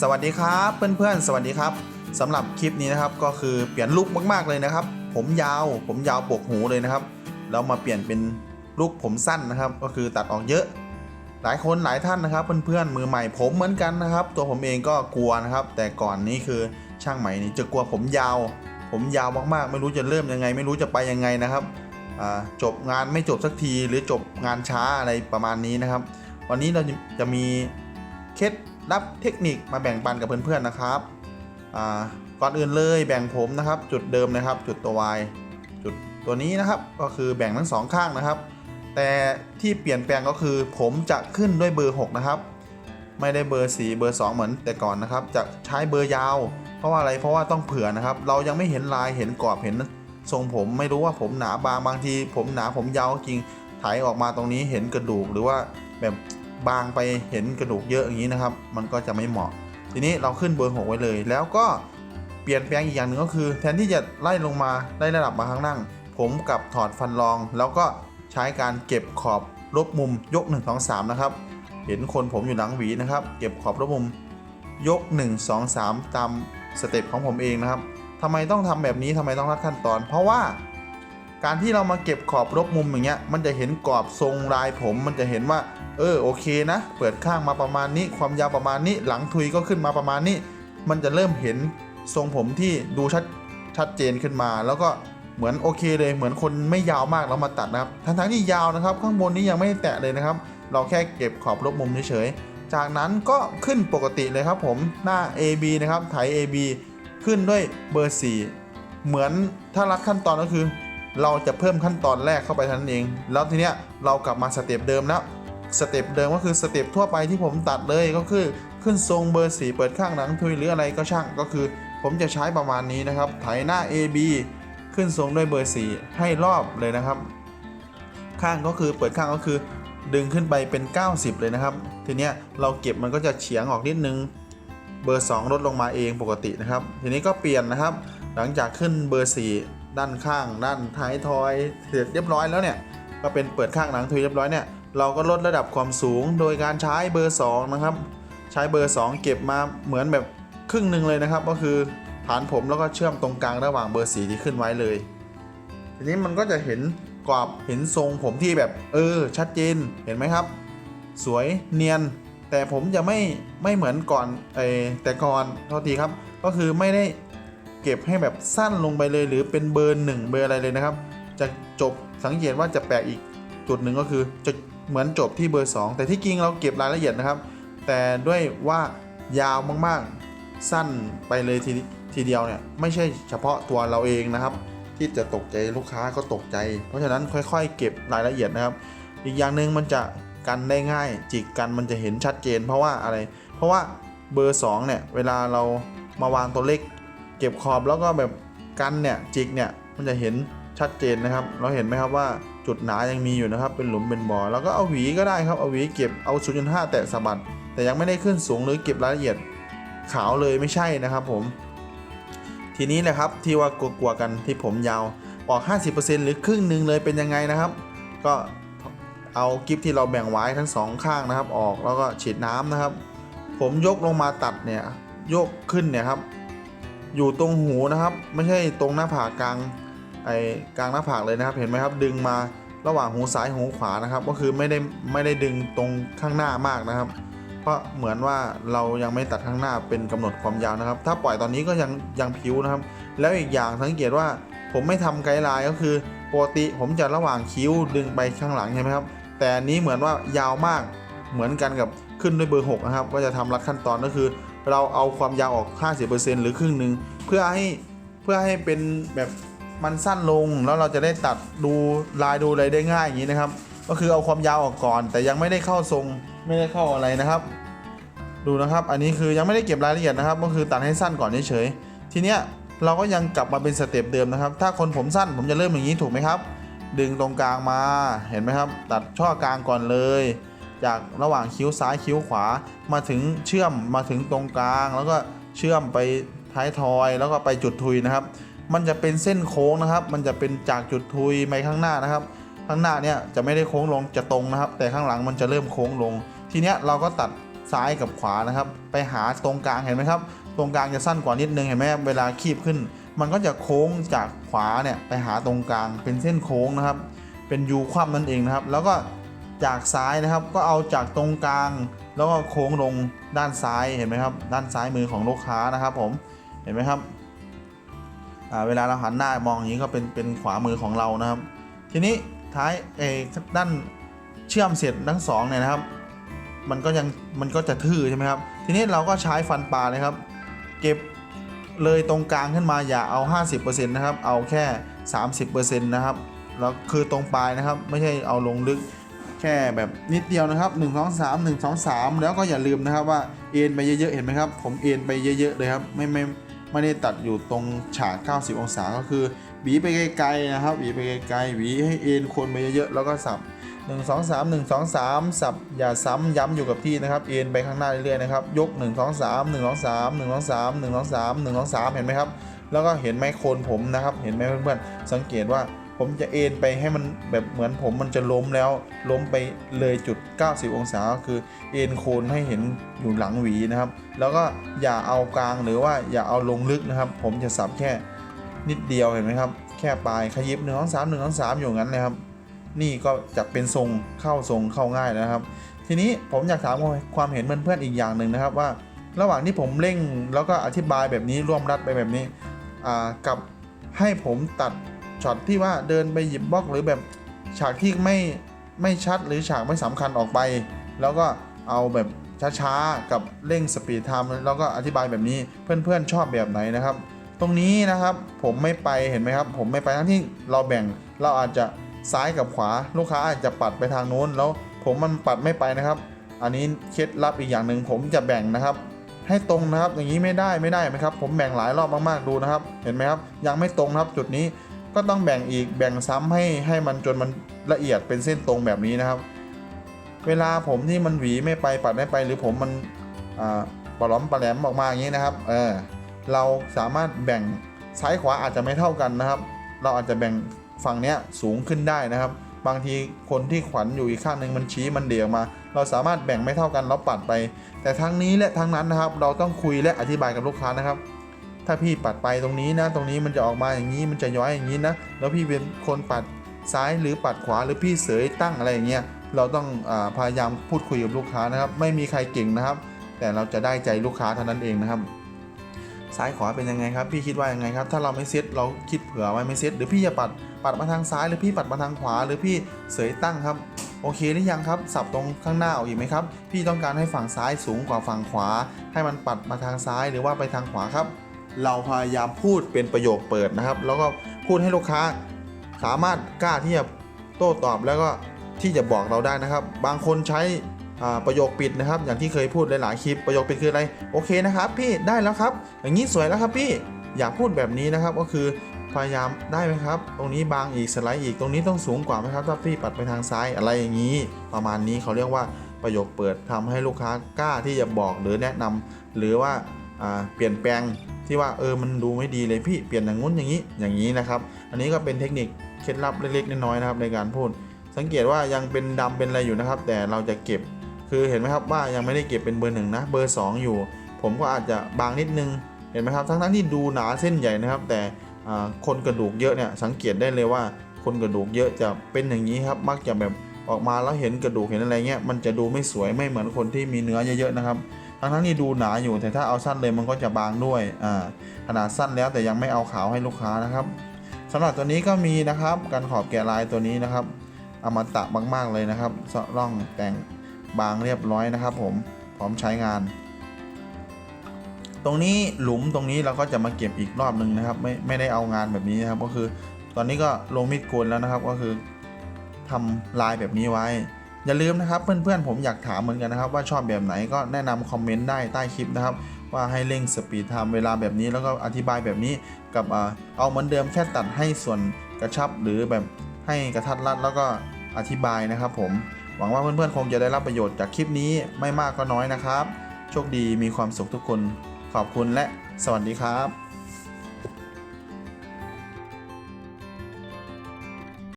สวัสดีครับเพื่อนๆ สวัสดีครับสำหรับคลิปนี้นะครับก็คือเปลี่ยนลุคมากๆเลยนะครับ ผมยาวผมยาวปกหูเลยนะครับแล้วมาเปลี่ยนเป็นลุคผมสั้นนะครับ ก็คือตัดออกเยอะ หลายคนหลายท่านนะครับ เพื่อนๆมือใหม่ผมเหมือนกันนะครับ ตัวผมเองก็กลัวนะครับ แต่ก่อนนี้คือช่างใหม่นี่จะกลัวผมยาว ผมยาวมากๆ ไม่รู้จะเริ่มยังไง ไม่รู้จะไปยังไงนะครับจบงานไม่จบสักทีหรือจบงานช้าอะไรประมาณนี้นะครับ วันนี้เราจะมีเคล็ด ลับเทคนิคมาแบ่งปันกับเพื่อนๆนะครับก่อนอื่นเลยแบ่งผมนะครับ จุดเดิมนะครับ จุดตัว Y จุดตัวนี้นะครับก็คือแบ่งทั้งสองข้างนะครับ แต่ที่เปลี่ยนแปลงก็คือผมจะขึ้นด้วยเบอร์ 6 นะครับ ไม่ได้เบอร์ 4 เบอร์ 2 เหมือนแต่ก่อนนะครับ จะใช้เบอร์ยาว เพราะว่าอะไรเพราะว่าต้องเผื่อนะครับ เรายังไม่เห็นลายเห็นกรอบเห็นทรงผมไม่รู้ว่าผมหนาบางบางที ผมหนาผมยาวจริงถ่ายออกมาตรงนี้เห็นกระดูกหรือว่าแบบ บางไปเห็นกระดูกเยอะอย่างนี้นะครับ มันก็จะไม่เหมาะ ทีนี้เราขึ้นเบอร์ 6 ไว้เลย แล้วก็เปลี่ยนแปลงอีกอย่างหนึ่งก็คือ แทนที่จะไล่ลงมาไล่ระดับมาข้างล่าง ผมกับถอดฟันรอง แล้วก็ใช้การเก็บขอบลบมุมยก1 2 3นะครับ เห็นคนผมอยู่หลังหวีนะครับ เก็บขอบลบมุมยก 1 2 3 ตามสเต็ปของผมเองนะครับทำไมต้องทำแบบนี้ทำไมต้องรัดขั้นตอน เพราะว่าการที่เรามาเก็บขอบลบมุมอย่างเงี้ย มันจะเห็นกรอบทรงลายผม มันจะเห็นว่า เออโอเคนะ เปิดข้างมาประมาณนี้ ความยาวประมาณนี้ หลังทุยก็ขึ้นมาประมาณนี้ มันจะเริ่มเห็นทรงผมที่ดูชัดชัดเจนขึ้นมา แล้วก็เหมือนโอเคเลยเหมือนคนไม่ยาวมากแล้วมาตัดนะครับทั้งทั้งๆที่ยาวนะครับ ข้างบนนี้ยังไม่ได้แตะเลยนะครับ เราแค่เก็บขอบลบมุมเฉยๆจากนั้นก็ขึ้นปกติเลยครับผมหน้า AB นะครับไถ AB ขึ้นด้วยเบอร์ 4 เหมือนถ้ารัดขั้นตอนก็คือ เราจะเพิ่มขั้นตอนแรกเข้าไปเท่านั้นเอง แล้วทีเนี้ยเรากลับมาสเต็ปเดิมแล้ว สเต็ปเดิมก็คือสเต็ปทั่วไปที่ผมตัดเลยก็คือขึ้นทรงเบอร์สีเปิดข้างหลังทุยหรืออะไรก็ช่างก็คือ ผมจะใช้ประมาณนี้นะครับ ไถหน้า AB ขึ้นทรงด้วยเบอร์สีให้รอบเลยนะครับ ข้างก็คือเปิดข้างก็คือดึงขึ้นไปเป็น 90 เลยนะครับ ทีเนี้ยเราเก็บมันก็จะเฉียงออกนิดนึง เบอร์ 2 ลดลงมาเองปกตินะครับ ทีนี้ก็เปลี่ยนนะครับ หลังจากขึ้นเบอร์ 4 ด้านข้าง ด้านท้ายทอย เสร็จเรียบร้อยแล้วเนี่ย ก็เป็นเปิดข้างหลังทุยเรียบร้อยเนี่ย เราก็ลดระดับความสูงโดยการใช้เบอร์2นะครับ ใช้เบอร์ 2 เก็บมาเหมือนแบบครึ่งหนึ่งเลยนะครับ ก็คือฐานผมแล้วก็เชื่อมตรงกลางระหว่างเบอร์4ที่ขึ้นไว้เลย ทีนี้มันก็จะเห็นกรอบเห็นทรงผมที่แบบเออ ชัดเจนเห็นไหมครับ สวยเนียน แต่ผมจะไม่ไม่เหมือนก่อนเออแต่ก่อนเท่าทีครับ ก็คือไม่ได้เก็บให้แบบสั้นลงไปเลย หรือเป็นเบอร์หนึ่งเบอร์อะไรเลยนะครับ จะจบสังเกตว่าจะแปลกอีกจุดหนึ่งก็คือจะ เหมือนจบที่เบอร์ 2 แต่ที่จริงเราเก็บรายละเอียดนะครับ แต่ด้วยว่ายาวมากๆ สั้นไปเลยทีทีเดียวเนี่ยไม่ใช่เฉพาะตัวเราเองนะครับ ที่จะตกใจลูกค้าก็ตกใจ เพราะฉะนั้นค่อยๆ เก็บรายละเอียดนะครับ อีกอย่างหนึ่งมันจะกันได้ง่าย จิกกันมันจะเห็นชัดเจน เพราะว่าอะไร เพราะว่าเบอร์ 2 เนี่ย เวลาเรามาวางตัวเลขเก็บขอบแล้วก็แบบกันเนี่ยจิกเนี่ยมันจะเห็นชัดเจนนะครับ เราเห็นไหมครับว่า จุดหนายังมีอยู่นะครับ เป็นหลุมเป็นบ่อแล้วก็เอาหวีก็ได้ครับเอาหวีเก็บเอา 0.5 แตะสะบัดแต่ยังไม่ได้ขึ้นสูงหรือเก็บรายละเอียดขาวเลยไม่ใช่นะครับผม ทีนี้แหละครับที่ว่ากลัวๆกันที่ผมยาวออก 50%หรือครึ่งหนึ่งเลยเป็นยังไงนะครับ ก็เอากิฟที่เราแบ่งไว้ทั้งสองข้างนะครับ ออกแล้วก็ฉีดน้ำนะครับ ผมยกลงมาตัดเนี่ยยกขึ้นเนี่ยครับ อยู่ตรงหูนะครับ ไม่ใช่ตรงหน้าผากกลาง ไอ้กลางหน้าผากเลยนะครับ เห็นไหมครับ ดึงมาระหว่างหูซ้ายหูขวานะครับ ก็คือไม่ได้ไม่ได้ดึงตรงข้างหน้ามากนะครับ เพราะเหมือนว่าเรายังไม่ตัดข้างหน้าเป็นกำหนดความยาวนะครับ ถ้าปล่อยตอนนี้ก็ยังยังผิวนะครับ แล้วอีกอย่างสังเกตว่าผมไม่ทำไกด์ไลน์ก็คือปกติผมจะระหว่างคิ้วดึงไปข้างหลังใช่ไหมครับ แต่อันนี้เหมือนว่ายาวมากเหมือนกันกับขึ้นด้วยเบอร์ 6 นะครับ ก็จะทำรัดขั้นตอนก็คือ เราเอาความยาวออก 50%หรือครึ่งหนึ่งเพื่อให้เพื่อให้เป็นแบบ มันสั้นลงแล้วเราจะได้ตัดดูลายดูอะไรได้ง่ายอย่างนี้นะครับ ก็คือเอาความยาวออกก่อน แต่ยังไม่ได้เข้าทรงไม่ได้เข้าอะไรนะครับ ดูนะครับ อันนี้คือยังไม่ได้เก็บรายละเอียดนะครับ ก็คือตัดให้สั้นก่อนเฉยๆทีเนี้ยเราก็ยังกลับมาเป็นสเต็ปเดิมนะครับ ถ้าคนผมสั้นผมจะเริ่มอย่างนี้ถูกไหมครับ ดึงตรงกลางมาเห็นไหมครับ ตัดช่อกลางก่อนเลย จากระหว่างคิ้วซ้ายคิ้วขวามาถึงเชื่อมมาถึงตรงกลาง แล้วก็เชื่อมไปท้ายทอย แล้วก็ไปจุดทุยนะครับ มันจะเป็นเส้นโค้งนะครับ มันจะเป็นจากจุดทุยไปข้างหน้านะครับ ข้างหน้าเนี่ยจะไม่ได้โค้งลงจะตรงนะครับ แต่ข้างหลังมันจะเริ่มโค้งลง ทีเนี้ยเราก็ตัดซ้ายกับขวานะครับ ไปหาตรงกลางเห็นไหมครับ ตรงกลางจะสั้นกว่านิดนึงเห็นไหมเวลาคีบขึ้น มันก็จะโค้งจากขวาเนี่ยไปหาตรงกลางเป็นเส้นโค้งนะครับ เป็นยูคว่ำนั่นเองนะครับ แล้วก็จากซ้ายนะครับก็เอาจากตรงกลาง แล้วก็โค้งลงด้านซ้ายเห็นไหมครับ ด้านซ้ายมือของลูกค้านะครับ ผมเห็นไหมครับ เวลาเราหันหน้ามองอย่างนี้ก็เป็นเป็นขวามือของเรานะครับ ทีนี้ท้ายเอด้านเชื่อมเสร็จทั้งสองเนี่ยนะครับ มันก็ยังมันก็จะทื่อใช่ไหมครับ ทีนี้เราก็ใช้ฟันปลาเลยครับ เก็บเลยตรงกลางขึ้นมาอย่าเอา 50%นะครับ เอาแค่ 30%นะครับแล้วคือตรงปลายนะครับ ไม่ใช่เอาลงลึกแค่แบบนิดเดียวนะครับ 1 2 3 1 2 3 แล้วก็อย่าลืมนะครับว่าเอ็นไปเยอะๆเห็นไหมครับ ผมเอ็นไปเยอะๆเลยครับไม่ไม่ ไม่ได้ตัดอยู่ตรงฉาก 90 องศาก็คือหวีไปไกลๆนะครับหวีไปไกลๆหวีให้เอ็นโคนไปเยอะๆแล้วก็สับ 1 2 3 1 2 3 สับอย่าซ้ำย้ำอยู่กับที่นะครับเอ็นไปข้างหน้าเรื่อยๆนะครับยก 1 2 3 1 2 3 1 2 3 1 2 3 1 2 3 เห็นไหมครับแล้วก็เห็นไหมโคนผมนะครับ เห็นไหมเพื่อนๆสังเกตว่า ผมจะเอ็นไปให้มันแบบเหมือนผมมันจะล้มแล้ว ล้มไปเลยจุด 90 องศาก็คือเอ็นโคนให้เห็นอยู่หลังหวีนะครับ แล้วก็อย่าเอากลางหรือว่าอย่าเอาลงลึกนะครับ ผมจะสับแค่นิดเดียวเห็นไหมครับ แค่ปลายขยิบ1 2 3 1 2 3อยู่งั้นนะครับ นี่ก็จะเป็นทรงเข้าทรงเข้าง่ายนะครับ ทีนี้ผมอยากถามความเห็นเพื่อนๆอีกอย่างหนึ่งนะครับว่า ระหว่างที่ผมเร่งแล้วก็อธิบายแบบนี้ร่วมรัดไปแบบนี้อ่ากับให้ผมตัด ช็อตที่ว่าเดินไปหยิบบล็อกหรือแบบฉากที่ไม่ไม่ชัดหรือฉากไม่สำคัญออกไป แล้วก็เอาแบบช้าๆ กับเร่งสปีดไทม์แล้วก็อธิบายแบบนี้เพื่อนๆชอบแบบไหนนะครับ ตรงนี้นะครับผมไม่ไปเห็นไหมครับ ผมไม่ไปทั้งที่เราแบ่งเราอาจจะซ้ายกับขวา ลูกค้าอาจจะปัดไปทางโน้น แล้วผมมันปัดไม่ไปนะครับ อันนี้เคล็ดลับอีกอย่างหนึ่งผมจะแบ่งนะครับ ให้ตรงนะครับอย่างนี้ไม่ได้ไม่ได้ไหมครับ ผมแบ่งหลายรอบมากๆดูนะครับ เห็นไหมครับยังไม่ตรงครับจุดนี้ ก็ต้องแบ่งอีกแบ่งซ้ำให้ให้มันจนมันละเอียดเป็นเส้นตรงแบบนี้นะครับ เวลาผมที่มันหวีไม่ไปปัดไม่ไป หรือผมมันอ่าปลอมปลาแหลมออกมาอย่างนี้นะครับเออเราสามารถแบ่งซ้ายขวาอาจจะไม่เท่ากันนะครับ เราอาจจะแบ่งฝั่งเนี้ยสูงขึ้นได้นะครับ บางทีคนที่ขวัญอยู่อีกข้างหนึ่งมันชี้มันเดี่ยวมา เราสามารถแบ่งไม่เท่ากันแล้วปัดไป แต่ทั้งนี้และทั้งนั้นนะครับ เราต้องคุยและอธิบายกับลูกค้านะครับ ถ้าพี่ปัดไปตรงนี้นะ ตรงนี้มันจะออกมาอย่างนี้มันจะย้อยอย่างนี้นะ แล้วพี่เป็นคนปัดซ้ายหรือปัดขวาหรือพี่เสยตั้งอะไรอย่างเงี้ยเราต้องอพยายามพูดคุยกับลูกค้านะครับ ไม่มีใครเก่งนะครับ แต่เราจะได้ใจลูกค้าเท่านั้นเองนะครับ ซ้ายขวาเป็นยังไงครับพี่คิดว่ายังไงครับ ถ้าเราไม่เซตเราคิดเผื่อไว้ไม่เซตหรือพี่จะปัดปัดมาทางซ้ายหรือพี่ปัดมาทางขวา หรือพี่เสยตั้งครับโอเคหรือยังครับ สับตรงข้างหน้าออกอีกไหมครับ พี่ต้องการให้ฝั่งซ้ายสูงกว่าฝั่งขวา ให้มันปัดมาทางซ้ายหรือว่าไปทางขวาครับ เราพยายามพูดเป็นประโยคเปิดนะครับ แล้วก็พูดให้ลูกค้าสามารถกล้าที่จะโต้ตอบแล้วก็ที่จะบอกเราได้นะครับ บางคนใช้ประโยคปิดนะครับ อย่างที่เคยพูดหลายๆคลิปประโยคปิดคืออะไรโอเคนะครับ พี่ได้แล้วครับ อย่างนี้สวยแล้วครับพี่อยากพูดแบบนี้นะครับก็คือพยายามได้ไหมครับ ตรงนี้บางอีกสไลด์อีกตรงนี้ต้องสูงกว่าไหมครับ ถ้าพี่ปัดไปทางซ้ายอะไรอย่างนี้ ประมาณนี้เขาเรียกว่าประโยคเปิดทำให้ลูกค้ากล้าที่จะบอกหรือแนะนำหรือว่าเปลี่ยนแปลง ที่ว่าเออมันดูไม่ดีเลยพี่เปลี่ยนอย่างงู้นอย่างนี้อย่างนี้นะครับ อันนี้ก็เป็นเทคนิคเคล็ดลับเล็กๆน้อยๆนะครับในการพูด สังเกตว่ายังเป็นดำเป็นอะไรอยู่นะครับ แต่เราจะเก็บคือเห็นไหมครับว่ายังไม่ได้เก็บเป็นเบอร์หนึ่งนะเบอร์ 2 อยู่ ผมก็อาจจะบางนิดนึงเห็นไหมครับทั้งๆที่ดูหนาเส้นใหญ่นะครับ แต่คนกระดูกเยอะเนี่ยสังเกตได้เลยว่าคนกระดูกเยอะจะเป็นอย่างนี้ครับมักจะแบบออกมาแล้วเห็นกระดูกเห็นอะไรเงี้ยมันจะดูไม่สวยไม่เหมือนคนที่มีเนื้อเยอะๆนะครับ ทั้งๆที่ดูหนาอยู่แต่ถ้าเอาสั้นเลยมันก็จะบางด้วยอ่าขนาดสั้นแล้วแต่ยังไม่เอาขาวให้ลูกค้านะครับสำหรับตัวนี้ก็มีนะครับการขอบแกะลายตัวนี้นะครับอมตะมากๆเลยนะครับร่องแต่งบางเรียบร้อยนะครับ ผมพร้อมใช้งาน ตรงนี้หลุมตรงนี้เราก็จะมาเก็บอีกรอบหนึ่งนะครับ ไม่ไม่ได้เอางานแบบนี้นะครับ ก็คือ ตอนนี้ก็ลงมีดโกนแล้วนะครับ ก็คือทำลายแบบนี้ไว้ อย่าลืมนะครับเพื่อนๆผมอยากถามเหมือนกันนะครับว่าชอบแบบไหนก็แนะนำคอมเมนต์ได้ใต้คลิปนะครับว่าให้เร่งสปีดไทม์เวลาแบบนี้แล้วก็อธิบายแบบนี้กับเอาเหมือนเดิมแค่ตัดให้ส่วนกระชับหรือแบบให้กระทัดรัดแล้วก็อธิบายนะครับผมหวังว่าเพื่อนๆคงจะได้รับประโยชน์จากคลิปนี้ไม่มากก็น้อยนะครับ โชคดีมีความสุขทุกคนขอบคุณและสวัสดีครับ